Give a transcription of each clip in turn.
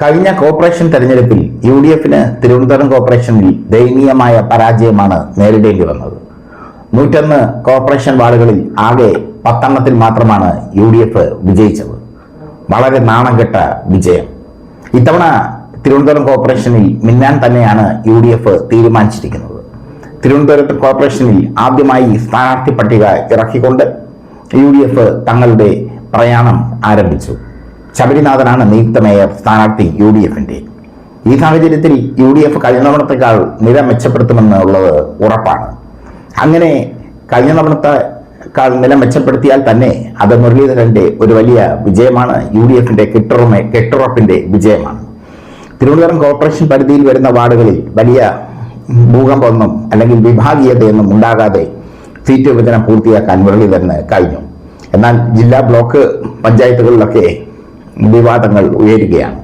കഴിഞ്ഞ കോർപ്പറേഷൻ തെരഞ്ഞെടുപ്പിൽ U D എഫിന് തിരുവനന്തപുരം കോർപ്പറേഷനിൽ ദയനീയമായ പരാജയമാണ് നേരിടേണ്ടി വന്നത്. നൂറ്റൊന്ന് കോർപ്പറേഷൻ വാർഡുകളിൽ ആകെ പത്തെണ്ണത്തിൽ മാത്രമാണ് യു ഡി എഫ് വിജയിച്ചത്. വളരെ നാണം കെട്ട വിജയം. ഇത്തവണ തിരുവനന്തപുരം കോർപ്പറേഷനിൽ മിന്നാൻ തന്നെയാണ് യു ഡി എഫ് തീരുമാനിച്ചിരിക്കുന്നത്. തിരുവനന്തപുരത്ത് കോർപ്പറേഷനിൽ ആദ്യമായി സ്ഥാനാർത്ഥി പട്ടിക ഇറക്കിക്കൊണ്ട് യു ഡി എഫ് തങ്ങളുടെ പ്രയാണം ആരംഭിച്ചു. ശബരിനാഥനാണ് നിയുക്ത മേയർ സ്ഥാനാർത്ഥി യു ഡി എഫിന്റെ. ഈ സാഹചര്യത്തിൽ യു ഡി എഫ് കഴിഞ്ഞ തവണത്തെക്കാൾ നില മെച്ചപ്പെടുത്തുമെന്നുള്ളത് ഉറപ്പാണ്. അങ്ങനെ കഴിഞ്ഞ തവണത്തെക്കാൾ നില മെച്ചപ്പെടുത്തിയാൽ തന്നെ അത് മുരളീധരന്റെ ഒരു വലിയ വിജയമാണ് യു ഡി എഫിന്റെ കെട്ടുറമെ കെട്ടുറപ്പിന്റെ വിജയമാണ്. തിരുവനന്തപുരം കോർപ്പറേഷൻ പരിധിയിൽ വരുന്ന വാർഡുകളിൽ വലിയ ഭൂകമ്പമൊന്നും അല്ലെങ്കിൽ വിഭാഗീയതയൊന്നും ഉണ്ടാകാതെ സീറ്റ് വിഭജനം പൂർത്തിയാക്കാൻ മുരളീധരന് കഴിഞ്ഞു. എന്നാൽ ജില്ലാ ബ്ലോക്ക് പഞ്ചായത്തുകളിലൊക്കെ വിവാദങ്ങൾ ഉയരുകയാണ്.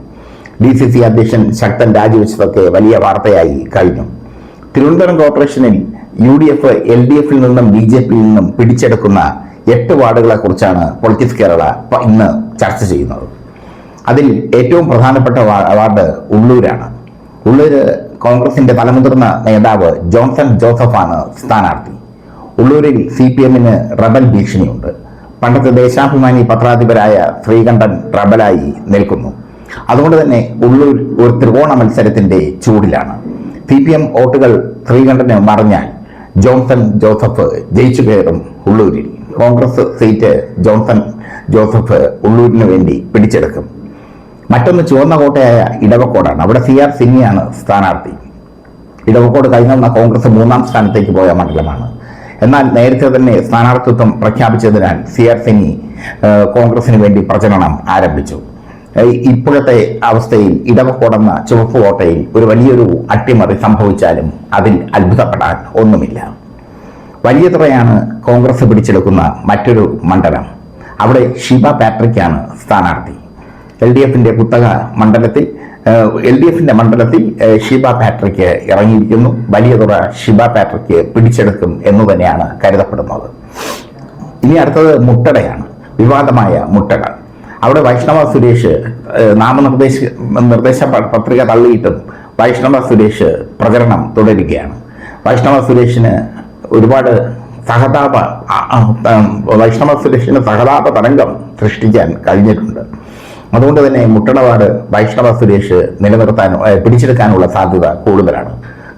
ഡി സി സി അധ്യക്ഷൻ ശക്തൻ രാജിവെച്ചതൊക്കെ വലിയ വാർത്തയായി കഴിഞ്ഞു. തിരുവനന്തപുരം കോർപ്പറേഷനിൽ U D F L D എഫിൽ നിന്നും ബി ജെ പിയിൽ നിന്നും പിടിച്ചെടുക്കുന്ന എട്ട് വാർഡുകളെ കുറിച്ചാണ് പൊളിറ്റിക്സ് കേരള ഇന്ന് ചർച്ച ചെയ്യുന്നത്. അതിൽ ഏറ്റവും പ്രധാനപ്പെട്ട വാർഡ് ഉള്ളൂരാണ്. ഉള്ളൂര് കോൺഗ്രസിന്റെ തലമുതിർന്ന നേതാവ് ജോൺസൺ ജോസഫാണ് സ്ഥാനാർത്ഥി. ഉള്ളൂരിൽ സി പി എമ്മിന് റബൽ ഭീഷണിയുണ്ട്. പണ്ടത്തെ ദേശാഭിമാനി പത്രാധിപരായ ശ്രീകണ്ഠൻ പ്രബലായി നിൽക്കുന്നു. അതുകൊണ്ട് തന്നെ ഉള്ളൂർ ഒരു ത്രികോണ മത്സരത്തിന്റെ ചൂടിലാണ്. സി പി എം വോട്ടുകൾ ശ്രീകണ്ഠന് മറിഞ്ഞാൽ ജോൺസൺ ജോസഫ് ജയിച്ചു കയറും ഉള്ളൂരിൽ. കോൺഗ്രസ് സീറ്റ് ജോൺസൺ ജോസഫ് ഉള്ളൂരിന് വേണ്ടി പിടിച്ചെടുക്കും. മറ്റൊന്ന് ചുവന്ന കോട്ടയായ ഇടവക്കോടാണ്. അവിടെ സി ആർ സിനിയാണ് സ്ഥാനാർത്ഥി. ഇടവക്കോട് കഴിഞ്ഞ കോൺഗ്രസ് മൂന്നാം സ്ഥാനത്തേക്ക് പോയ മണ്ഡലമാണ്. എന്നാൽ നേരത്തെ തന്നെ സ്ഥാനാർത്ഥിത്വം പ്രഖ്യാപിച്ചതിനാൽ സി ആർ സിംഗ് കോൺഗ്രസിന് വേണ്ടി പ്രചരണം ആരംഭിച്ചു. ഇപ്പോഴത്തെ അവസ്ഥയിൽ ഇടവക്കോടെന്ന ചുവപ്പ് കോട്ടയിൽ ഒരു വലിയൊരു അട്ടിമറി സംഭവിച്ചാലും അതിൽ അത്ഭുതപ്പെടാൻ ഒന്നുമില്ല. വലിയ തുറയാണ് കോൺഗ്രസ് പിടിച്ചെടുക്കുന്ന മറ്റൊരു മണ്ഡലം. അവിടെ ഷിബ പാട്രിക്കാണ് സ്ഥാനാർത്ഥി. എൽ ഡി എഫിന്റെ കുത്തക മണ്ഡലത്തിൽ എൽ ഡി എഫിന്റെ മണ്ഡലത്തിൽ ഷിബ പാട്രിക്ക് ഇറങ്ങിയിരിക്കുന്നു. വലിയ തുറ ഷിബ പാട്രിക്ക് പിടിച്ചെടുക്കും എന്ന് തന്നെയാണ് കരുതപ്പെടുന്നത്. ഇനി അടുത്തത് മുട്ടടയാണ്. വിവാദമായ മുട്ടട. അവിടെ വൈഷ്ണവ സുരേഷ് നാമനിർദ്ദേശ നിർദ്ദേശ പത്രിക തള്ളിയിട്ടും വൈഷ്ണവ സുരേഷ് പ്രചരണം തുടരുകയാണ്. വൈഷ്ണവ സുരേഷിന് ഒരുപാട് സഹതാപ വൈഷ്ണവ സുരേഷിന് സഹതാപ തരംഗം സൃഷ്ടിക്കാൻ കഴിഞ്ഞിട്ടുണ്ട്. അതുകൊണ്ട് തന്നെ മുട്ടണവാട് വൈഷ്ണവ സുരേഷ് നിലനിർത്താൻ പിടിച്ചെടുക്കാനുള്ള സാധ്യത കൂടുതലാണ്.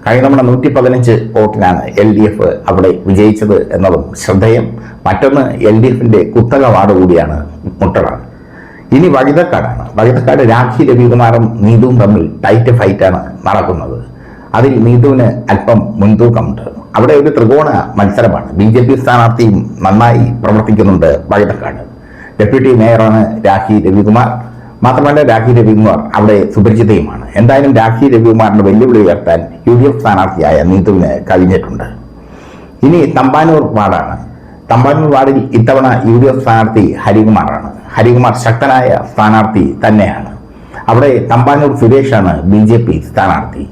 കഴിഞ്ഞ തവണ നൂറ്റി പതിനഞ്ച് വോട്ടിനാണ് എൽ ഡി എഫ് അവിടെ വിജയിച്ചത് എന്നതും ശ്രദ്ധേയം. മറ്റൊന്ന് എൽ ഡി എഫിന്റെ കുത്തക വാർഡ് കൂടിയാണ് മുട്ടട ഇനി വഴുതക്കാടാണ്. വഴുതക്കാട് രാഖി രവികുമാറും നീതുവും തമ്മിൽ ടൈറ്റ് ഫൈറ്റാണ് നടക്കുന്നത്. അതിൽ നീതുവിന് അല്പം മുൻതൂക്കമുണ്ട്. അവിടെ ഒരു ത്രികോണ മത്സരമാണ്. ബി ജെ പി സ്ഥാനാർത്ഥിയും നന്നായി പ്രവർത്തിക്കുന്നുണ്ട് വഴുതക്കാട്. ഡെപ്യൂട്ടി മേയറാണ് രാഖി രവികുമാർ. മാത്രമല്ല രാഖി രവികുമാർ അവിടെ സുപരിചിതയുമാണ്. എന്തായാലും രാഖി രവികുമാറിന്റെ വെല്ലുവിളി ഉയർത്താൻ യു ഡി എഫ് സ്ഥാനാർത്ഥിയായ നീതുവിന് കഴിഞ്ഞിട്ടുണ്ട്. ഇനി തമ്പാനൂർ വാർഡാണ്. തമ്പാനൂർ വാർഡിൽ ഇത്തവണ യു ഡി എഫ് സ്ഥാനാർത്ഥി ഹരികുമാറാണ്. ഹരികുമാർ ശക്തനായ സ്ഥാനാർത്ഥി തന്നെയാണ്. അവിടെ തമ്പാനൂർ സുരേഷാണ് ബി ജെ പി സ്ഥാനാർത്ഥി.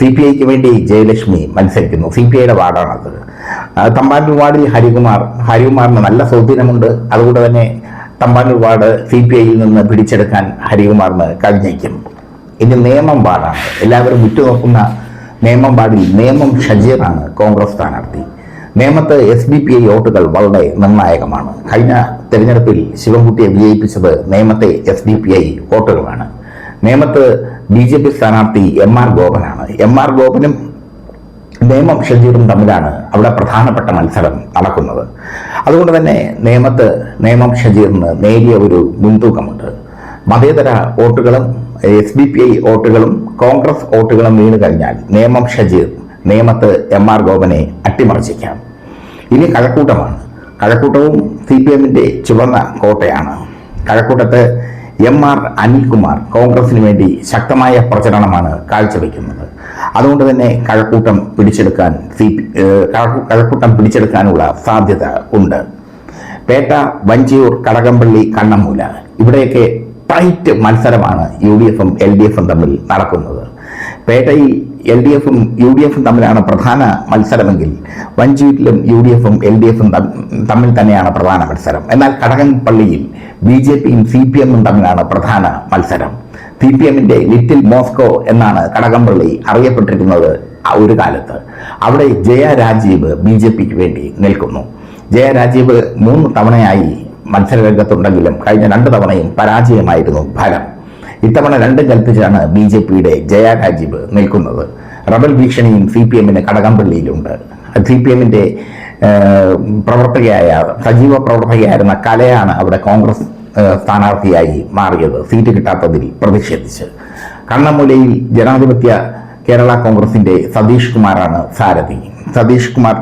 സി പി ഐക്ക് വേണ്ടി ജയലക്ഷ്മി മത്സരിക്കുന്നു. സി പി ഐയുടെ വാർഡാണത്. തമ്പാനൂർ വാർഡിൽ ഹരികുമാർ ഹരികുമാറിന് നല്ല സ്വാധീനമുണ്ട് അതുകൊണ്ട് തന്നെ തമ്പാനൂർ വാർഡ് സി പി ഐയിൽ നിന്ന് പിടിച്ചെടുക്കാൻ ഹരികുമാറിന് കഴിഞ്ഞേക്കും. ഇനി നിയമം വാർഡാണ് എല്ലാവരും ഉറ്റുനോക്കുന്ന നിയമം വാർഡിൽ നിയമം ഷജീറാണ് കോൺഗ്രസ് സ്ഥാനാർത്ഥി. നിയമത്ത് എസ് ഡി പി ഐ വോട്ടുകൾ വളരെ നിർണായകമാണ്. കഴിഞ്ഞ തെരഞ്ഞെടുപ്പിൽ ശിവൻകുട്ടിയെ വിജയിപ്പിച്ചത് നിയമത്തെ എസ് ഡി പി ഐ വോട്ടുകളാണ്. നിയമത്ത് ബി ജെ പി സ്ഥാനാർത്ഥി എം ആർ ഗോപനാണ്. എം ആർ ഗോപനും നേമം ഷജീറും തമ്മിലാണ് അവിടെ പ്രധാനപ്പെട്ട മത്സരം നടക്കുന്നത്. അതുകൊണ്ട് തന്നെ നിയമത്ത് നിയമം ഷജീറിന് നേരിയ ഒരു മുൻതൂക്കമുണ്ട്. മതേതര വോട്ടുകളും എസ് ബി പി ഐ വോട്ടുകളും കോൺഗ്രസ് വോട്ടുകളും വീണു കഴിഞ്ഞാൽ നിയമം ഷജീർ നിയമത്ത് എം ആർ ഗോപനെ അട്ടിമറിച്ചിക്കാം ഇനി കഴക്കൂട്ടമാണ്. കഴക്കൂട്ടവും സി പി എമ്മിന്റെ ചുവന്ന കോട്ടയാണ്. കഴക്കൂട്ടത്ത് എം ആർ അനിൽകുമാർ കോൺഗ്രസിന് വേണ്ടി ശക്തമായ പ്രചരണമാണ് കാഴ്ചവെക്കുന്നത്. അതുകൊണ്ട് തന്നെ കഴക്കൂട്ടം പിടിച്ചെടുക്കാൻ സി കഴക്കൂട്ടം പിടിച്ചെടുക്കാനുള്ള സാധ്യത ഉണ്ട്. പേട്ട വഞ്ചിയൂർ കടകംപള്ളി കണ്ണമൂല ഇവിടെയൊക്കെ ടൈറ്റ് മത്സരമാണ് യു ഡി എഫും എൽ ഡി എഫും തമ്മിൽ നടക്കുന്നത്. പേട്ടയിൽ എൽ ഡി എഫും യു ഡി എഫും തമ്മിലാണ് പ്രധാന മത്സരമെങ്കിൽ വഞ്ചിയൂരിലും യു ഡി എഫും എൽ ഡി എഫും തമ്മിൽ തന്നെയാണ് പ്രധാന മത്സരം. എന്നാൽ കടകംപള്ളിയിൽ ബി ജെ പിയും സി പി എമ്മും തമ്മിലാണ് പ്രധാന മത്സരം. സി പി എമ്മിന്റെ ലിറ്റിൽ മോസ്കോ എന്നാണ് കടകംപള്ളി അറിയപ്പെട്ടിരിക്കുന്നത് ഒരു കാലത്ത്. അവിടെ ജയ രാജീവ് ബി ജെ പിക്ക് വേണ്ടി നിൽക്കുന്നു. ജയ രാജീവ് മൂന്ന് തവണയായി മത്സരരംഗത്തുണ്ടെങ്കിലും കഴിഞ്ഞ രണ്ട് തവണയും പരാജയമായിരുന്നു ഫലം. ഇത്തവണ രണ്ടും കൽപ്പിച്ചാണ് ബി ജെ പിയുടെ ജയ രാജീവ് നിൽക്കുന്നത്. റബൽ ഭീഷണിയും സി പി എമ്മിന് കടകംപള്ളിയിലുണ്ട് സി പി എമ്മിന്റെ പ്രവർത്തകയായ സജീവ പ്രവർത്തകയായിരുന്ന കലയാണ് അവിടെ കോൺഗ്രസ് സ്ഥാനാർത്ഥിയായി മാറിയത്. സീറ്റ് കിട്ടാത്തതിൽ പ്രതിഷേധിച്ച്. കണ്ണമൂലയിൽ ജനാധിപത്യ കേരള കോൺഗ്രസിന്റെ സതീഷ് കുമാറാണ് സാരഥി. സതീഷ് കുമാർ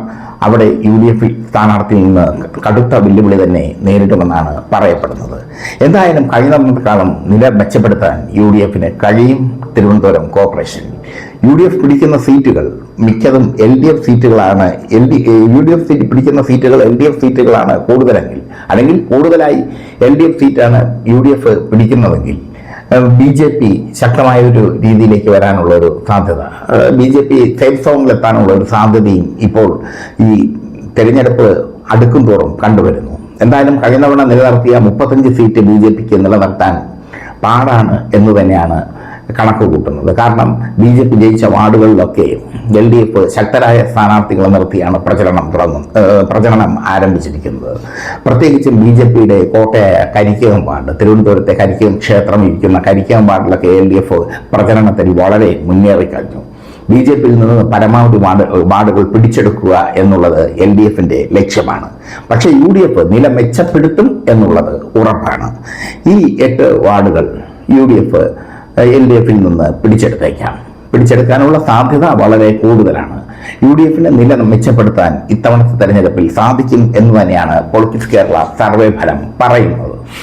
അവിടെ യു ഡി എഫ് സ്ഥാനാർത്ഥിയിൽ നിന്ന് കടുത്ത വെല്ലുവിളി തന്നെ നേരിടുമെന്നാണ് പറയപ്പെടുന്നത്. എന്തായാലും കഴിഞ്ഞ കാലം നില മെച്ചപ്പെടുത്താൻ യു ഡി എഫിന് കഴിയും Thiruvananthapuram corporation U D F പിടിക്കുന്ന സീറ്റുകൾ മിക്കതും എൽ ഡി എഫ് സീറ്റുകളാണ്. L D U D F seat പിടിക്കുന്ന സീറ്റുകൾ എൽ ഡി എഫ് സീറ്റുകളാണ് കൂടുതലെങ്കിൽ. അല്ലെങ്കിൽ കൂടുതലായി എൽ ഡി എഫ് സീറ്റാണ് യു ഡി എഫ് പിടിക്കുന്നതെങ്കിൽ. ബി ജെ പി ശക്തമായ ഒരു രീതിയിലേക്ക് വരാനുള്ള ഒരു സാധ്യത ബി ജെ പി സേഫ് സോണിലെത്താനുള്ള ഒരു സാധ്യതയും ഇപ്പോൾ ഈ തെരഞ്ഞെടുപ്പ് അടുക്കും തോറും കണ്ടുവരുന്നു. എന്തായാലും കഴിഞ്ഞ തവണ നിലനിർത്തിയ മുപ്പത്തഞ്ച് സീറ്റ് ബി ജെ പിക്ക് നിലനിർത്താൻ പാടാണ് എന്ന് തന്നെയാണ് കണക്ക് കൂട്ടുന്നത്. കാരണം ബി ജെ പി ജയിച്ച വാർഡുകളിലൊക്കെ എൽ ഡി എഫ് ശക്തരായ സ്ഥാനാർത്ഥികളെ നിർത്തിയാണ് പ്രചരണം തുടങ്ങും പ്രചരണം ആരംഭിച്ചിരിക്കുന്നത്. പ്രത്യേകിച്ചും ബി ജെ പിയുടെ കോട്ടയായ കരിക്കകം വാർഡ് തിരുവനന്തപുരത്തെ കരിക്കകം ക്ഷേത്രം ഇരിക്കുന്ന കരിക്കകം വാർഡിലൊക്കെ എൽ ഡി എഫ് പ്രചരണത്തിൽ വളരെ മുന്നേറിക്കഴിഞ്ഞു ബി ജെ പിയിൽ നിന്ന് പരമാവധി വാർഡ് വാർഡുകൾ പിടിച്ചെടുക്കുക എന്നുള്ളത് എൽ ഡി എഫിന്റെ ലക്ഷ്യമാണ്. പക്ഷേ യു ഡി എഫ് നില മെച്ചപ്പെടുത്തും എന്നുള്ളത് ഉറപ്പാണ്. ഈ എട്ട് വാർഡുകൾ U D F L D എഫിൽ നിന്ന് പിടിച്ചെടുത്തേക്കാം. പിടിച്ചെടുക്കാനുള്ള സാധ്യത വളരെ കൂടുതലാണ്. യു ഡി എഫിന്റെ നില മെച്ചപ്പെടുത്താൻ ഇത്തവണത്തെ തെരഞ്ഞെടുപ്പിൽ സാധിക്കും എന്ന് തന്നെയാണ് പൊളിറ്റിക്സ് കേരള സർവേ ഫലം പറയുന്നത്.